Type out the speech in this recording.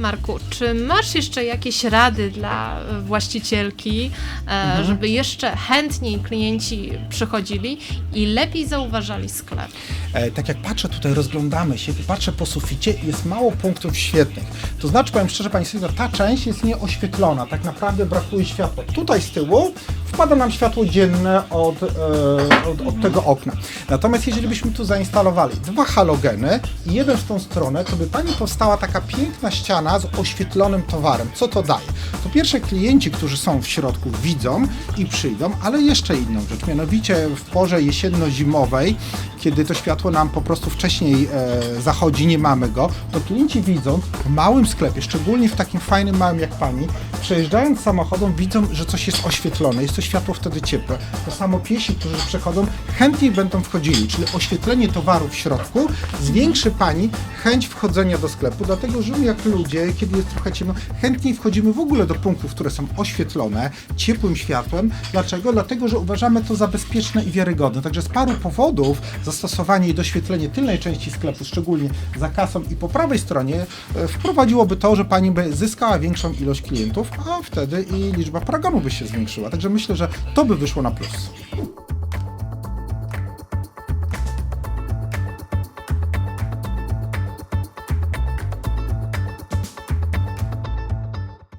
Marku, czy masz jeszcze jakieś rady dla e, właścicielki, e, żeby jeszcze chętniej klienci przychodzili i lepiej zauważali sklep? E, tak jak patrzę tutaj, rozglądamy się, patrzę po suficie i jest mało punktów świetnych. To znaczy, powiem szczerze, Pani Sylwia, ta część jest nieoświetlona, tak naprawdę brakuje światła. Tutaj z tyłu wpada nam światło dzienne od, e, od, od tego okna. Natomiast jeżeli byśmy tu zainstalowali dwa halogeny i jeden w tą stronę, to by Pani powstała taka piękna ściana z oświetlonym towarem. Co to daje? Po pierwsze, klienci, którzy są w środku, widzą i przyjdą, ale jeszcze inną rzecz, mianowicie w porze jesienno-zimowej, kiedy to światło nam po prostu wcześniej e, zachodzi, nie mamy go, to klienci widzą w małym sklepie, szczególnie w takim fajnym małym jak pani, przejeżdżając samochodem, widzą, że coś jest oświetlone, jest to światło wtedy ciepłe. To samo piesi, którzy przechodzą, chętniej będą wchodzili, czyli oświetlenie towaru w środku zwiększy pani chęć wchodzenia do sklepu, dlatego że my jak ludzie, kiedy jest trochę ciemno, chętniej wchodzimy w ogóle do punktów, które są oświetlone ciepłym światłem. Dlaczego? Dlatego, że uważamy to za bezpieczne i wiarygodne. Także z paru powodów zastosowanie i doświetlenie tylnej części sklepu, szczególnie za kasą i po prawej stronie, e, wprowadziłoby to, że pani by zyskała większą ilość klientów, a wtedy i liczba paragonu by się zwiększyła. Także myślę, że to by wyszło na plus.